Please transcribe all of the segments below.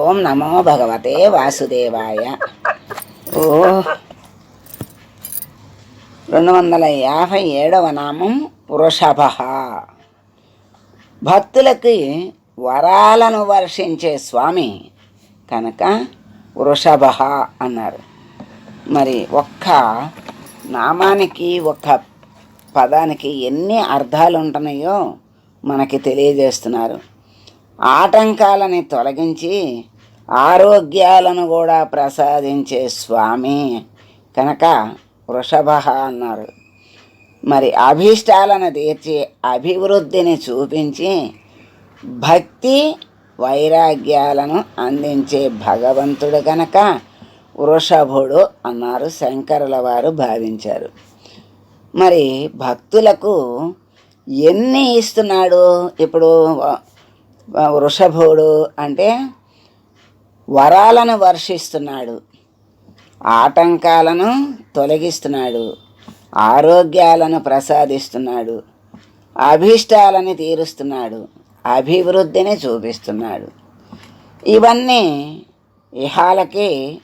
ఓం నమో భగవతే వాసుదేవాయ. ఓ. రెండు వందల యాభై ఏడవ నామం వృషభ. భక్తులకి వరాలను వర్షించే స్వామి కనుక వృషభ అన్నారు. మరి ఒక్క నామానికి ఒక్క పదానికి ఎన్ని అర్థాలు ఉంటున్నాయో మనకి తెలియజేస్తున్నారు. ఆటంకాలని తొలగించి ఆరోగ్యాలను కూడా ప్రసాదించే స్వామి కనుక వృషభ అన్నారు. మరి అభీష్టాలను తీర్చి అభివృద్ధిని చూపించి భక్తి వైరాగ్యాలను అందించే భగవంతుడు కనుక వృషభుడు అన్నారు శంకరుల వారు భావించారు. మరి భక్తులకు ఎన్ని ఇస్తున్నాడు? ఇప్పుడు వృషభుడు అంటే వరాలను వర్షిస్తున్నాడు. ఆటంకాలను తొలగిస్తున్నాడు. ఆరోగ్యాలను ప్రసాదిస్తున్నాడు. అభీష్టాలని తీరుస్తున్నాడు. అభివృద్ధిని చూపిస్తున్నాడు. ఇవన్నీ ఇహాలకి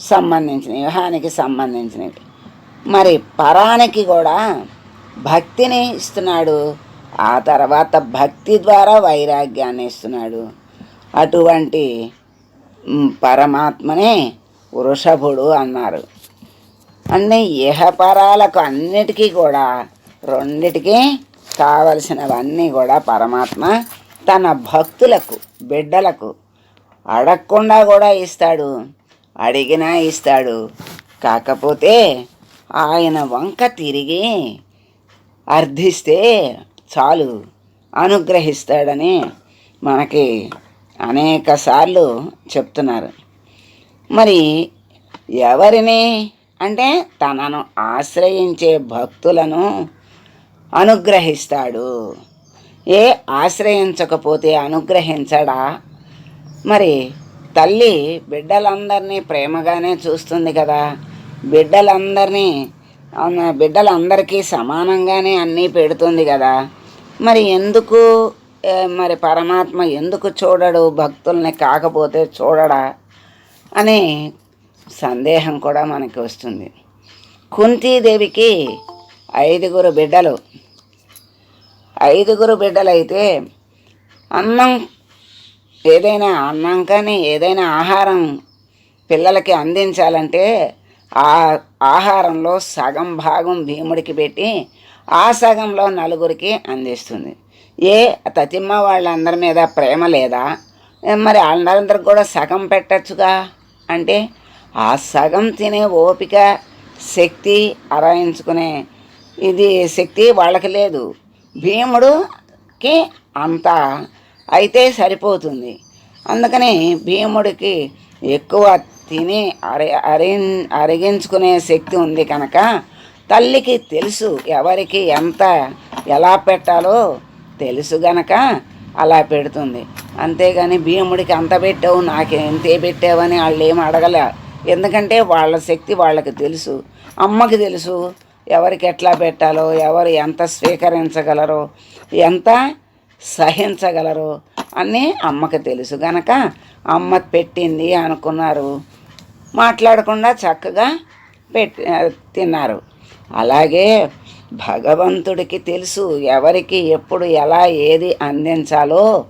సంబంధించినవి ఇహానికి సంబంధించినవి. మరి పరానికి కూడా భక్తిని ఇస్తున్నాడు ఆ తర్వాత భక్తి ద్వారా వైరాగ్యాన్ని ఇస్తున్నాడు. అటువంటి పరమాత్మనే వృషభుడు అన్నారు. అన్ని ఇహపరాలకు అన్నిటికీ కూడా రెండిటికి కావలసినవన్నీ కూడా పరమాత్మ తన భక్తులకు బిడ్డలకు అడగకుండా కూడా ఇస్తాడు. అడిగినా ఇస్తాడు. కాకపోతే ఆయన వంక తిరిగి అర్థిస్తే చాలు అనుగ్రహిస్తాడని మనకి అనేక సార్లు చెప్తున్నారు. మరి ఎవరిని అంటే తనను ఆశ్రయించే భక్తులను అనుగ్రహిస్తాడు. ఏ ఆశ్రయించకపోతే అనుగ్రహించడా? మరి తల్లి బిడ్డలందరినీ ప్రేమగానే చూస్తుంది కదా. బిడ్డలందరినీ బిడ్డలందరికీ సమానంగానే అన్నీ పెడుతుంది కదా. మరి ఎందుకు మరి పరమాత్మ ఎందుకు చూడడు భక్తుల్ని కాకపోతే చూడడా అనే సందేహం కూడా మనకి వస్తుంది. కుంతీదేవికి ఐదుగురు బిడ్డలు. ఐదుగురు బిడ్డలైతే అన్నం ఏదైనా అన్నం కానీ ఏదైనా ఆహారం పిల్లలకి అందించాలంటే ఆ ఆహారంలో సగం భాగం భీముడికి పెట్టి ఆ సగంలో నలుగురికి అందిస్తుంది. ఏ తతిమ్మ వాళ్ళందరి మీద ప్రేమ లేదా? మరి వాళ్ళందరికి కూడా సగం పెట్టచ్చుగా? అంటే ఆ సగం తినే ఓపిక శక్తి అరాయించుకునే ఇది శక్తి వాళ్ళకి లేదు. భీముడికి అంత అయితే సరిపోతుంది. అందుకని భీముడికి ఎక్కువ తిని అరి అరి అరిగించుకునే శక్తి ఉంది కనుక తల్లికి తెలుసు ఎవరికి ఎంత ఎలా పెట్టాలో తెలుసు గనక అలా పెడుతుంది. అంతేగాని భీముడికి అంత పెట్టావు నాకు ఎంతే పెట్టావని వాళ్ళు ఏం అడగలే. ఎందుకంటే వాళ్ళ శక్తి వాళ్ళకి తెలుసు. అమ్మకి తెలుసు ఎవరికి ఎట్లా పెట్టాలో ఎవరు ఎంత స్వీకరించగలరో ఎంత సహించగలరు అని అమ్మకి తెలుసు గనక అమ్మ పెట్టింది అనుకున్నారు. మాట్లాడకుండా చక్కగా పెట్టి తిన్నారు. అలాగే భగవంతుడికి తెలుసు ఎవరికి ఎప్పుడు ఎలా ఏది అందించాలో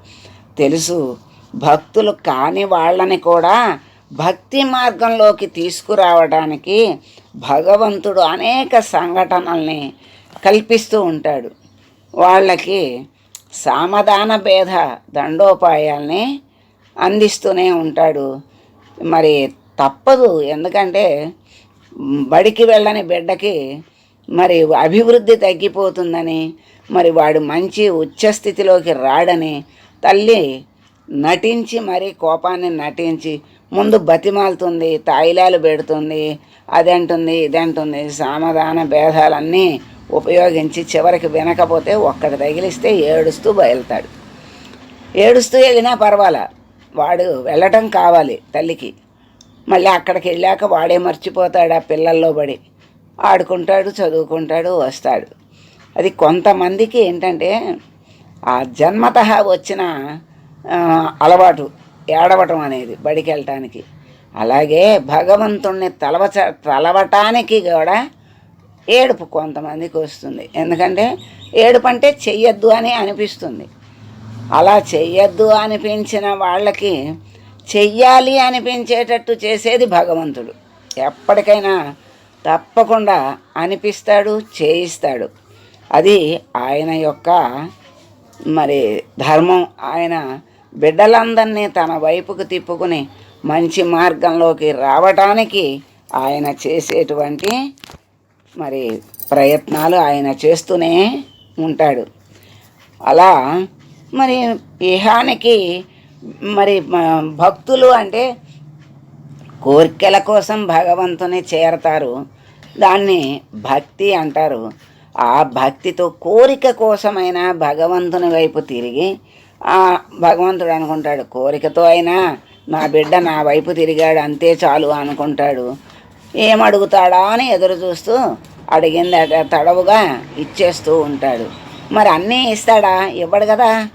తెలుసు. భక్తులు కాని వాళ్ళని కూడా భక్తి మార్గంలోకి తీసుకురావడానికి భగవంతుడు అనేక సంఘటనల్ని కల్పిస్తూ ఉంటాడు. వాళ్ళకి సామధాన భేద దండోపాయాల్ని అందిస్తూనే ఉంటాడు. మరి తప్పదు. ఎందుకంటే బడికి వెళ్ళని బిడ్డకి మరి అభివృద్ధి తగ్గిపోతుందని మరి వాడు మంచి ఉచ్చస్థితిలోకి రాడని తల్లి నటించి మరి కోపాన్ని నటించి ముందు బతిమాలుతుంది తాయిలాలు పెడుతుంది అదంటుంది ఇదంటుంది సామధాన భేదాలన్నీ ఉపయోగించి చివరికి వినకపోతే ఒక్కటి తగిలిస్తే ఏడుస్తూ బయలుతాడు. ఏడుస్తూ వెళ్ళినా పర్వాలా వాడు వెళ్ళటం కావాలి తల్లికి. మళ్ళీ అక్కడికి వెళ్ళాక వాడే మర్చిపోతాడు ఆ పిల్లల్లో పడి. ఆడుకుంటాడు చదువుకుంటాడు వస్తాడు. అది కొంతమందికి ఏంటంటే ఆ జన్మత వచ్చిన అలవాటు ఏడవటం అనేది బడికి వెళ్ళటానికి అలాగే భగవంతుణ్ణి తలవచ తలవటానికి కూడా ఏడుపు కొంతమందికి వస్తుంది. ఎందుకంటే ఏడుపు అంటే చెయ్యొద్దు అని అనిపిస్తుంది. అలా చెయ్యొద్దు అనిపించిన వాళ్ళకి చెయ్యాలి అనిపించేటట్టు చేసేది భగవంతుడు. ఎప్పటికైనా తప్పకుండా అనిపిస్తాడు చేయిస్తాడు. అది ఆయన యొక్క మరి ధర్మం. ఆయన బిడ్డలందరినీ తన వైపుకు తిప్పుకుని మంచి మార్గంలోకి రావటానికి ఆయన చేసేటువంటి మరి ప్రయత్నాలు ఆయన చేస్తూనే ఉంటాడు. అలా మరి ఇహానికి మరి భక్తులు అంటే కోరికల కోసం భగవంతుని చేరతారు. దాన్ని భక్తి అంటారు. ఆ భక్తితో కోరిక కోసమైనా భగవంతుని వైపు తిరిగి ఆ భగవంతుడు అనుకుంటాడు కోరికతో అయినా నా బిడ్డ నా వైపు తిరిగాడు అంతే చాలు అనుకుంటాడు. ఏమడుగుతాడా అని ఎదురు చూస్తూ అడిగింది తడవుగా ఇచ్చేస్తూ ఉంటాడు. మరి అన్నీ ఇస్తాడా? ఇవ్వడు కదా.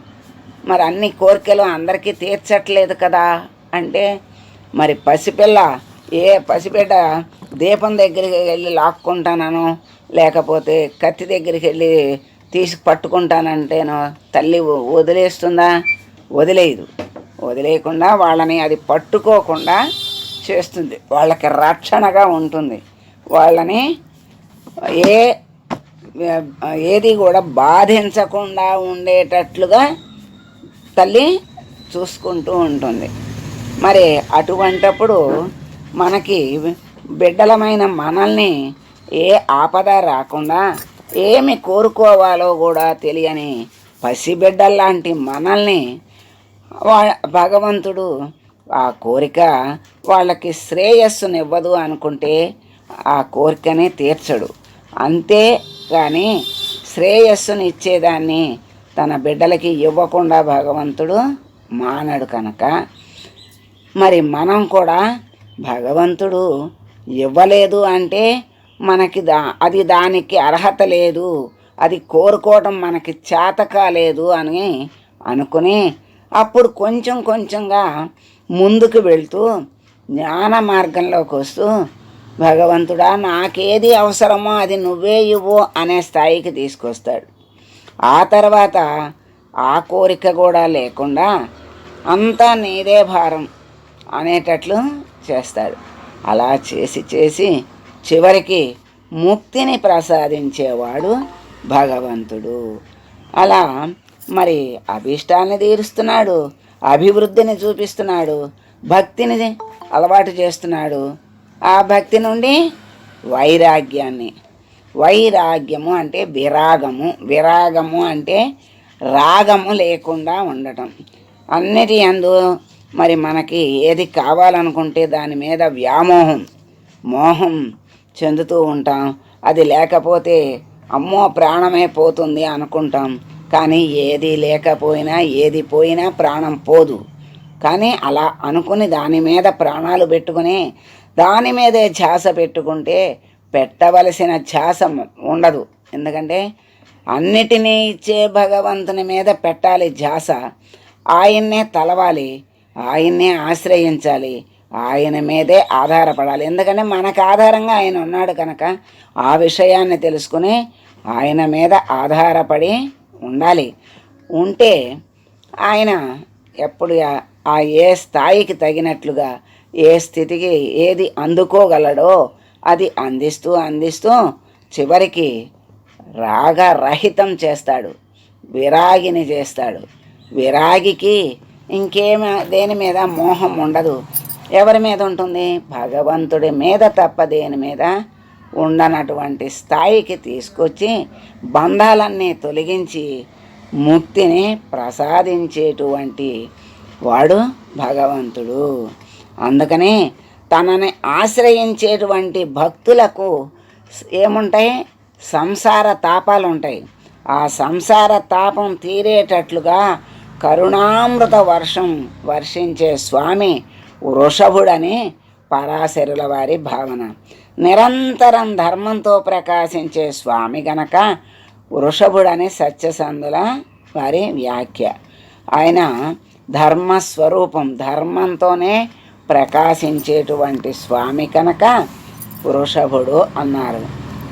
మరి అన్ని కోరికలు అందరికీ తీర్చట్లేదు కదా అంటే మరి పసిపిల్ల ఏ పసిబిడ్డ దీపం దగ్గరికి వెళ్ళి లాక్కుంటానను లేకపోతే కత్తి దగ్గరికి వెళ్ళి తీసి పట్టుకుంటానంటేనో తల్లి వదిలేస్తుందా? వదిలేయదు. వదిలేయకుండా వాళ్ళని అది పట్టుకోకుండా చేస్తుంది. వాళ్ళకి రక్షణగా ఉంటుంది. వాళ్ళని ఏ ఏది కూడా బాధించకుండా ఉండేటట్లుగా తల్లి చూసుకుంటూ ఉంటుంది. మరి అటువంటప్పుడు మనకి బిడ్డలమైన మనల్ని ఏ ఆపద రాకుండా ఏమి కోరుకోవాలో కూడా తెలియని పసిబిడ్డల్లాంటి మనల్ని వా భగవంతుడు ఆ కోరిక వాళ్ళకి శ్రేయస్సునివ్వదు అనుకుంటే ఆ కోరికని తీర్చడు. అంతే కానీ శ్రేయస్సుని ఇచ్చేదాన్ని తన బిడ్డలకి ఇవ్వకుండా భగవంతుడు మానడు కనుక మరి మనం కూడా భగవంతుడు ఇవ్వలేదు అంటే మనకి దా అది దానికి అర్హత లేదు. అది కోరుకోవటం మనకి చేత కాలేదు అని అనుకుని అప్పుడు కొంచెం కొంచెంగా ముందుకు వెళ్తూ జ్ఞాన మార్గంలోకి వస్తూ భగవంతుడా నాకేది అవసరమో అది నువ్వే ఇవ్వు అనే స్థాయికి తీసుకొస్తాడు. ఆ తర్వాత ఆ కోరిక కూడా లేకుండా అంతా నీదే భారం. అనేటట్లు చేస్తాడు అలా చేసి చేసి చివరికి ముక్తిని ప్రసాదించేవాడు భగవంతుడు. అలా మరి అభీష్టాన్ని తీరుస్తున్నాడు అభివృద్ధిని చూపిస్తున్నాడు భక్తిని అలవాటు చేస్తున్నాడు. ఆ భక్తి నుండి వైరాగ్యాన్ని వైరాగ్యము అంటే విరాగము విరాగము అంటే రాగము లేకుండా ఉండటం. అన్నిటి అందు మరి మనకి ఏది కావాలనుకుంటే దాని మీద వ్యామోహం మోహం చెందుతూ ఉంటాం. అది లేకపోతే అమ్మో ప్రాణమే పోతుంది అనుకుంటాం. కానీ ఏది లేకపోయినా ఏది పోయినా ప్రాణం పోదు. కానీ అలా అనుకుని దాని మీద ప్రాణాలు పెట్టుకుని దాని మీదే ఛాస పెట్టుకుంటే పెట్టవలసిన ఛాస ఉండదు. ఎందుకంటే అన్నిటినీ ఇచ్చే భగవంతుని మీద పెట్టాలి ధ్యాస. ఆయన్నే తలవాలి. ఆయన్నే ఆశ్రయించాలి. ఆయన మీదే ఆధారపడాలి. ఎందుకంటే మనకు ఆధారంగా ఆయన ఉన్నాడు కనుక ఆ విషయాన్ని తెలుసుకుని ఆయన మీద ఆధారపడి ఉండాలి. ఉంటే ఆయన ఎప్పుడు ఆ- ఏ స్థాయికి తగినట్లుగా ఏ స్థితికి ఏది అందుకోగలడో అది అందిస్తూ అందిస్తూ చివరికి రాగరహితం చేస్తాడు. విరాగిని చేస్తాడు. విరాగికి ఇంకేమి దేని మీద మోహం ఉండదు. ఎవరి మీద ఉంటుంది? భగవంతుడి మీద తప్ప దేని మీద ఉండనటువంటి స్థాయికి తీసుకొచ్చి బంధాలన్నీ తొలగించి ముక్తిని ప్రసాదించేటువంటి వాడు భగవంతుడు. అందుకని తనని ఆశ్రయించేటువంటి భక్తులకు ఏముంటాయి? సంసార తాపాలు ఉంటాయి ఆ సంసార తాపం తీరేటట్లుగా కరుణామృత వర్షం వర్షించే స్వామి వృషభుడని పరాశరుల వారి భావన. నిరంతరం ధర్మంతో ప్రకాశించే స్వామి గనక వృషభుడని సత్యసంధుల వారి వ్యాఖ్య. ఆయన ధర్మస్వరూపం ధర్మంతోనే ప్రకాశించేటువంటి స్వామి కనుక వృషభుడు అన్నారు.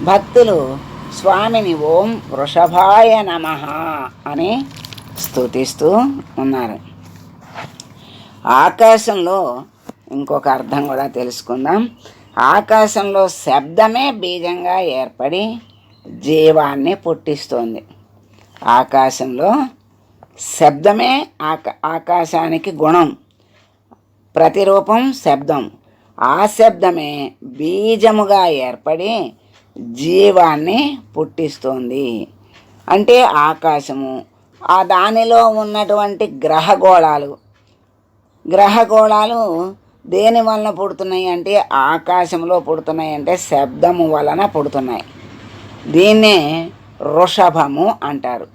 భక్తులు స్వామిని ఓం వృషభాయ నమ అని స్తుతిస్తూ ఉన్నారు. ఆకాశంలో ఇంకొక అర్థం కూడా తెలుసుకుందాం. ఆకాశంలో శబ్దమే బీజంగా ఏర్పడి జీవాన్ని పుట్టిస్తుంది. ఆకాశంలో శబ్దమే ఆక ఆకాశానికి గుణం ప్రతిరూపం శబ్దం. ఆ శబ్దమే బీజముగా ఏర్పడి జీవాన్ని పుట్టిస్తుంది. అంటే ఆకాశము ఆ దానిలో ఉన్నటువంటి గ్రహగోళాలు గ్రహగోళాలు దేని వలన పుడుతున్నాయి అంటే ఆకాశంలో పుడుతున్నాయి అంటే శబ్దము వలన పుడుతున్నాయి. దీన్నే వృషభము అంటారు.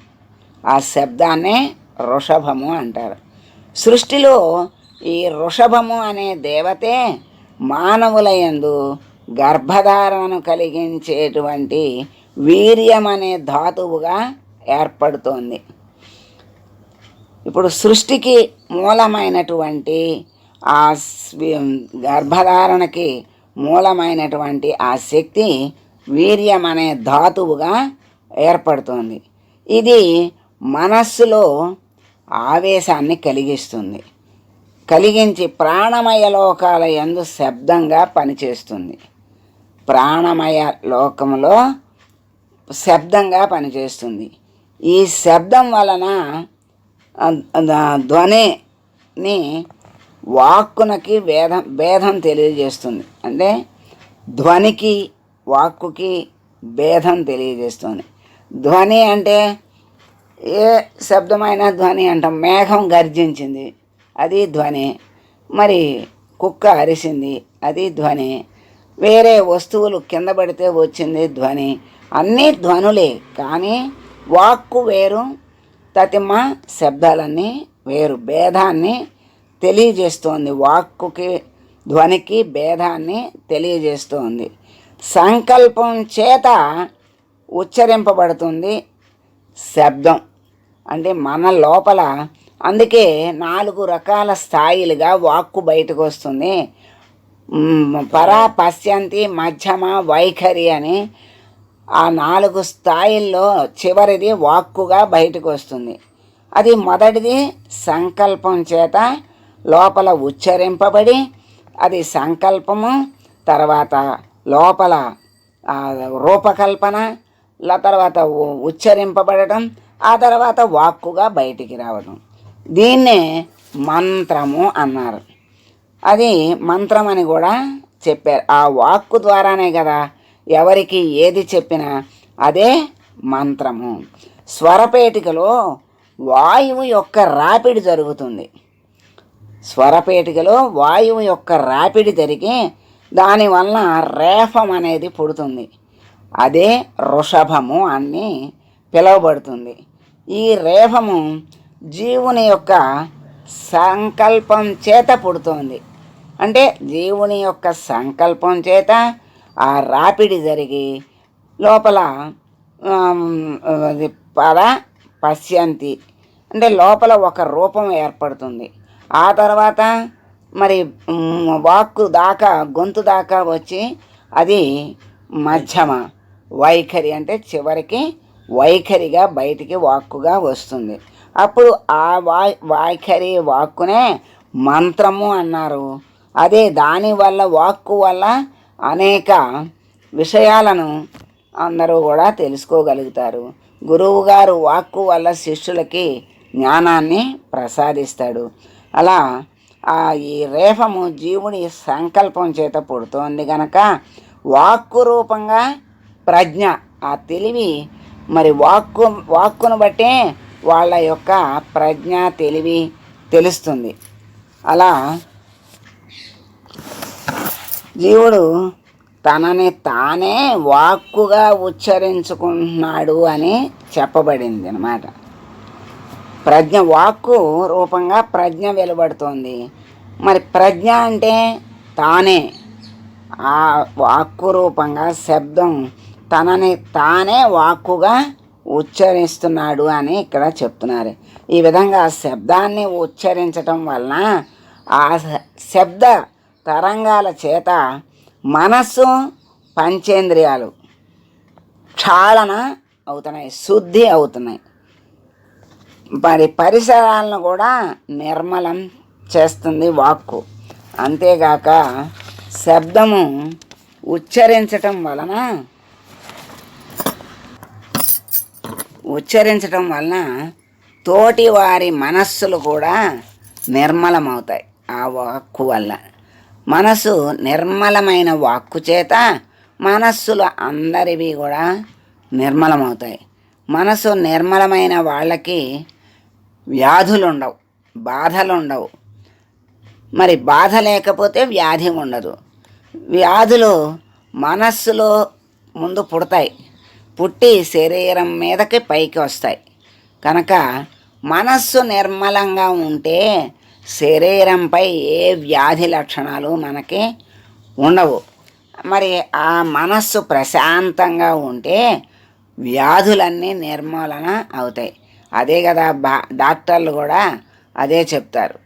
ఆ శబ్దాన్నే వృషభము అంటారు. సృష్టిలో ఈ వృషభము అనే దేవతే మానవులయందు గర్భధారణను కలిగించేటువంటి వీర్యం అనే ధాతువుగా ఏర్పడుతోంది. ఇప్పుడు సృష్టికి మూలమైనటువంటి ఆ గర్భధారణకి మూలమైనటువంటి ఆ శక్తి వీర్యం అనే ధాతువుగా ఏర్పడుతుంది. ఇది మనస్సులో ఆవేశాన్ని కలిగిస్తుంది. కలిగించి ప్రాణమయ లోకాల యందు శబ్దంగా పనిచేస్తుంది. ప్రాణమయ లోకంలో శబ్దంగా పనిచేస్తుంది. ఈ శబ్దం వలన ధ్వనిని వాక్కునకి భేదం భేదం తెలియజేస్తుంది. అంటే ధ్వనికి వాక్కుకి భేదం తెలియజేస్తుంది. ధ్వని అంటే ఏ శబ్దమైన ధ్వని అంటాం. మేఘం గర్జించింది అది ధ్వని. మరి కుక్క అరిసింది అది ధ్వని. వేరే వస్తువులు కింద పడితే వచ్చింది ధ్వని. అన్నీ ధ్వనులే కానీ వాక్కు వేరు తతిమ శబ్దాలన్నీ వేరు భేదాన్ని తెలియజేస్తోంది. వాక్కుకి ధ్వనికి భేదాన్ని తెలియజేస్తోంది. సంకల్పం చేత ఉచ్చరింపబడుతుంది శబ్దం. అంటే మన లోపల అందుకే నాలుగు రకాల స్థాయిలుగా వాక్కు బయటకు వస్తుంది పరా పశ్యంతి మధ్యమ వైఖరి అని ఆ నాలుగు స్థాయిల్లో చివరిది వాక్కుగా బయటకు వస్తుంది. అది మొదటిది సంకల్పం చేత లోపల ఉచ్చరింపబడి అది సంకల్పము తర్వాత లోపల రూపకల్పన తర్వాత ఉ- ఉచ్చరింపబడటం ఆ తర్వాత వాక్కుగా బయటికి రావడం దీన్నే మంత్రము అన్నారు. అది మంత్రం అని కూడా చెప్పారు. ఆ వాక్కు ద్వారానే కదా ఎవరికి ఏది చెప్పినా అదే మంత్రము. స్వరపేటికలో వాయువు యొక్క రాపిడి జరుగుతుంది. స్వరపేటికలో వాయువు యొక్క రాపిడి జరిగి దానివల్ల రేఫం అనేది పుడుతుంది. అదే వృషభము అని పిలువబడుతుంది. ఈ రేఫము జీవుని యొక్క సంకల్పం చేత పుడుతోంది. అంటే జీవుని యొక్క సంకల్పం చేత ఆ రాపిడి జరిగి లోపల ఆమ్, పద పశ్యంతి. అంటే లోపల ఒక రూపం ఏర్పడుతుంది. ఆ తర్వాత మరి వాక్కు దాకా గొంతు దాకా వచ్చి అది మధ్యమ వైఖరి అంటే చివరికి వైఖరిగా బయటికి వాక్కుగా వస్తుంది. అప్పుడు ఆ వా వైఖరి వాక్కునే మంత్రము అన్నారు. అదే దానివల్ల వాక్కు వల్ల అనేక విషయాలను అందరూ కూడా తెలుసుకోగలుగుతారు. గురువుగారు వాక్కు వల్ల శిష్యులకి జ్ఞానాన్ని ప్రసాదిస్తాడు. అలా ఆ ఈ రేఫము జీవుని సంకల్పం చేత పుడుతోంది గనక వాక్కు రూపంగా ప్రజ్ఞ ఆ తెలివి మరి వాక్కు వాక్కును బట్టే వాళ్ళ యొక్క ప్రజ్ఞ తెలివి తెలుస్తుంది. అలా జీవుడు తనని తానే వాక్కుగా ఉచ్చరించుకుంటున్నాడు అని చెప్పబడింది అన్నమాట ప్రజ్ఞ వాక్కు రూపంగా ప్రజ్ఞ వెలువడుతోంది. మరి ప్రజ్ఞ అంటే తానే. ఆ వాక్కు రూపంగా శబ్దం తనని తానే వాక్కుగా ఉచ్చరిస్తున్నాడు అని ఇక్కడ చెప్తున్నారు. ఈ విధంగా శబ్దాన్ని ఉచ్చరించటం వలన ఆ శ- శబ్ద తరంగాల చేత మనస్సు పంచేంద్రియాలు క్షాళన అవుతున్నాయి శుద్ధి అవుతున్నాయి. మరి పరిసరాలను కూడా నిర్మలం చేస్తుంది వాక్కు. అంతేగాక శబ్దము ఉచ్చరించటం వలన ఉచ్చరించటం వలన తోటి వారి మనస్సులు కూడా నిర్మలమవుతాయి ఆ వాక్కు వల్ల. మనసు నిర్మలమైన వాక్కు చేత మనస్సులు అందరివి కూడా నిర్మలమవుతాయి. మనసు నిర్మలమైన వాళ్ళకి వ్యాధులు ఉండవు బాధలు ఉండవు మరి బాధ లేకపోతే వ్యాధి ఉండదు. వ్యాధులు మనస్సులో ముందు పుడతాయి. పుట్టి శరీరం మీదకి పైకి వస్తాయి. కనుక మనస్సు నిర్మలంగా ఉంటే శరీరంపై ఏ వ్యాధి లక్షణాలు మనకి ఉండవు. మరి ఆ మనస్సు ప్రశాంతంగా ఉంటే వ్యాధులన్నీ నిర్మూలన అవుతాయి. అదే కదా బా డాక్టర్లు కూడా అదే చెప్తారు.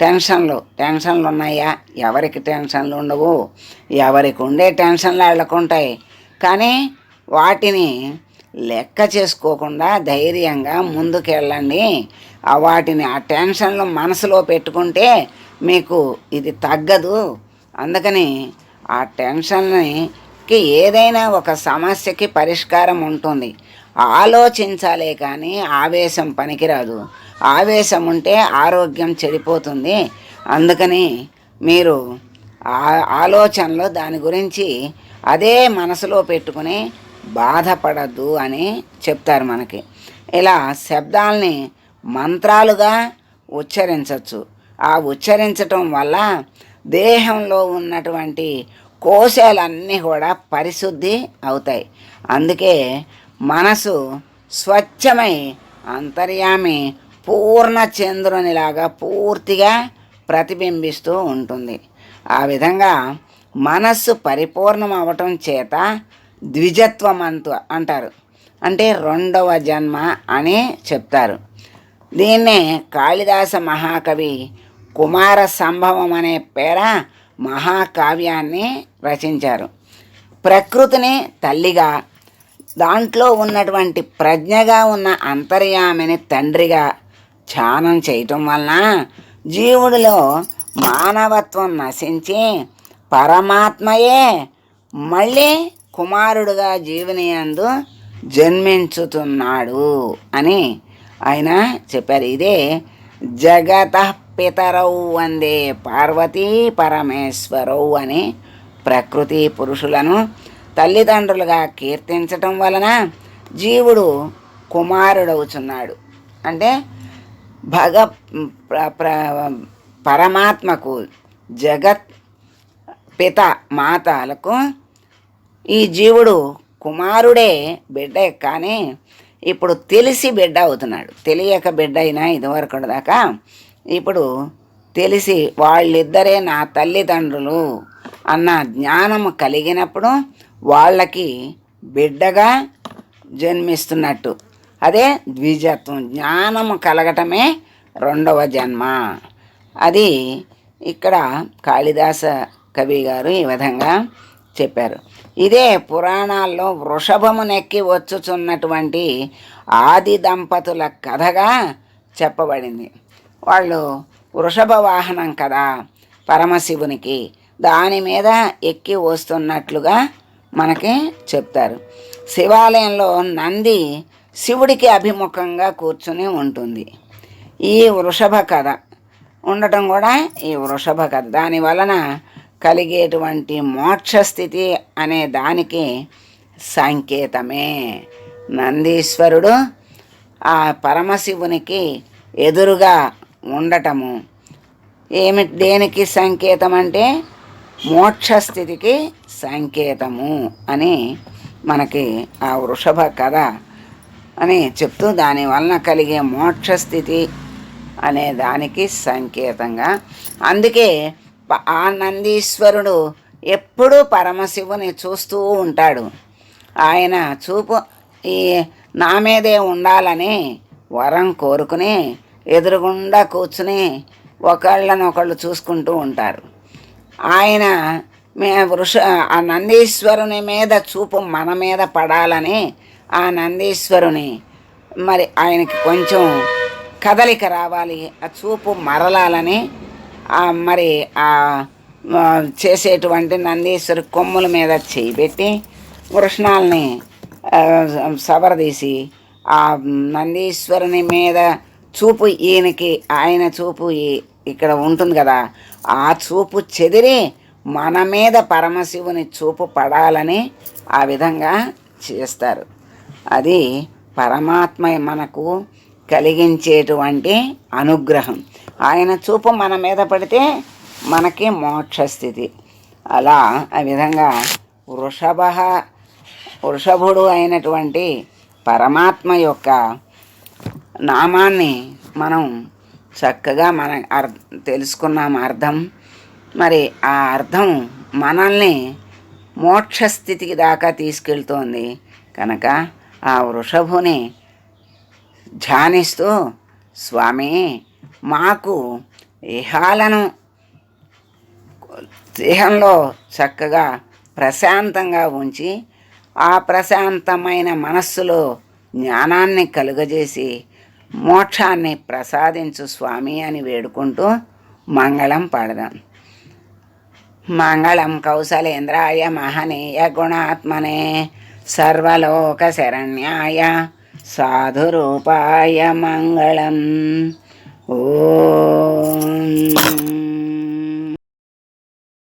టెన్షన్లు టెన్షన్లు ఉన్నాయా? ఎవరికి టెన్షన్లు ఉండవు. ఎవరికి ఉండే టెన్షన్లు వాళ్ళకు ఉంటాయి కానీ వాటిని లెక్క చేసుకోకుండా ధైర్యంగా ముందుకెళ్ళండి. ఆ వాటిని ఆ టెన్షన్లు మనసులో పెట్టుకుంటే మీకు ఇది తగ్గదు. అందుకని ఆ టెన్షన్కి ఏదైనా ఒక సమస్యకి పరిష్కారం ఉంటుంది. ఆలోచించాలే కానీ ఆవేశం పనికిరాదు. ఆవేశం ఉంటే ఆరోగ్యం చెడిపోతుంది. అందుకని మీరు ఆ ఆలోచనలో దాని గురించి అదే మనసులో పెట్టుకుని బాధపడద్దు అని చెప్తారు మనకి. ఇలా శబ్దాలని మంత్రాలుగా ఉచ్చరించవచ్చు ఆ ఉచ్చరించటం వల్ల దేహంలో ఉన్నటువంటి కోశాలన్నీ కూడా పరిశుద్ధి అవుతాయి. అందుకే మనసు స్వచ్ఛమై అంతర్యామి పూర్ణ చంద్రునిలాగా పూర్తిగా ప్రతిబింబిస్తూ ఉంటుంది. ఆ విధంగా మనస్సు పరిపూర్ణం అవటం చేత ద్విజత్వం అంతు అంటారు. అంటే రెండవ జన్మ అని చెప్తారు. దీన్నే కాళిదాస మహాకవి కుమార సంభవం అనే పేర మహాకావ్యాన్ని రచించారు. ప్రకృతిని తల్లిగా దాంట్లో ఉన్నటువంటి ప్రజ్ఞగా ఉన్న అంతర్యామిని తండ్రిగా ధ్యానం చేయటం వలన జీవుడిలో మానవత్వం నశించి పరమాత్మయే. మళ్ళీ కుమారుడుగా జీవనియందు జన్మించుతున్నాడు అని ఆయన చెప్పారు. ఇదే జగత పితరవు వందే పార్వతీ పరమేశ్వరవు అని ప్రకృతి పురుషులను తల్లిదండ్రులుగా కీర్తించటం వలన జీవుడు కుమారుడవుచున్నాడు. అంటే భగ ప్ర- పరమాత్మకు జగత్ పిత మాతలకు ఈ జీవుడు కుమారుడే బిడ్డే కానీ ఇప్పుడు తెలిసి బిడ్డ అవుతున్నాడు. తెలియక బిడ్డ అయినా ఇదివరకు దాకా ఇప్పుడు తెలిసి వాళ్ళిద్దరే నా తల్లిదండ్రులు అన్న జ్ఞానం కలిగినప్పుడు వాళ్ళకి బిడ్డగా జన్మిస్తున్నట్టు. అదే ద్విజత్వం జ్ఞానము కలగటమే రెండవ జన్మ. అది ఇక్కడ కాళిదాస కవి గారు ఈ విధంగా చెప్పారు. ఇదే పురాణాల్లో వృషభమునెక్కి వచ్చుచున్నటువంటి ఆది దంపతుల కథగా చెప్పబడింది. వాళ్ళు వృషభ వాహనం కదా పరమశివునికి దాని మీద ఎక్కి వస్తున్నట్లుగా మనకి చెప్తారు. శివాలయంలో నంది శివుడికి అభిముఖంగా కూర్చుని ఉంటుంది. ఈ వృషభ కథ ఉండటం కూడా ఈ వృషభ కథ. దాని వలన కలిగేటువంటి మోక్షస్థితి అనే దానికి సంకేతమే. నందీశ్వరుడు ఆ పరమశివునికి ఎదురుగా ఉండటము. ఏమి దేనికి సంకేతం అంటే మోక్షస్థితికి సంకేతము అని మనకి ఆ వృషభ కథ అని చెప్తూ దాని వలన కలిగే మోక్షస్థితి అనే దానికి సంకేతంగా. అందుకే ఆ నందీశ్వరుడు ఎప్పుడూ పరమశివుని చూస్తూ ఉంటాడు. ఆయన చూపు ఈ నా మీదే ఉండాలని వరం కోరుకుని ఎదురుగుండా కూర్చుని ఒకళ్ళనొకళ్ళు చూసుకుంటూ ఉంటారు. ఆయన మే వృష ఆ నందీశ్వరుని మీద చూపు మన మీద పడాలని ఆ నందీశ్వరుని మరి ఆయనకి కొంచెం కదలిక రావాలి. ఆ చూపు మరలాలని మరి ఆ చేసేటువంటి నందీశ్వరి కొమ్ముల మీద చేయి పెట్టి వృష్ణాలని సవరదీసి ఆ నందీశ్వరుని మీద చూపు ఈయనకి ఆయన చూపు ఇక్కడ ఉంటుంది కదా ఆ చూపు చెదిరి మన మీద పరమశివుని చూపు పడాలని ఆ విధంగా చేస్తారు. అది పరమాత్మ మనకు కలిగించేటువంటి అనుగ్రహం. ఆయన చూపు మన మీద పడితే మనకి మోక్షస్థితి. అలా ఆ విధంగా వృషభ వృషభుడు అయినటువంటి పరమాత్మ యొక్క నామాన్ని మనం చక్కగా మన అర్ తెలుసుకున్నాం అర్థం. మరి ఆ అర్థం మనల్ని మోక్షస్థితికి దాకా తీసుకెళ్తోంది. కనుక ఆ వృషభుని ధ్యానిస్తూ స్వామి మాకు ఇహాలను దేహంలో చక్కగా ప్రశాంతంగా ఉంచి ఆ ప్రశాంతమైన మనస్సులో జ్ఞానాన్ని కలుగజేసి మోక్షాన్ని ప్రసాదించు స్వామి అని వేడుకుంటూ మంగళం పాడదాం. మంగళం కౌశలేంద్రాయ మహనీయ గుణాత్మనే సర్వలోక శరణ్యాయ సాధురూపాయ మంగళం. ఓం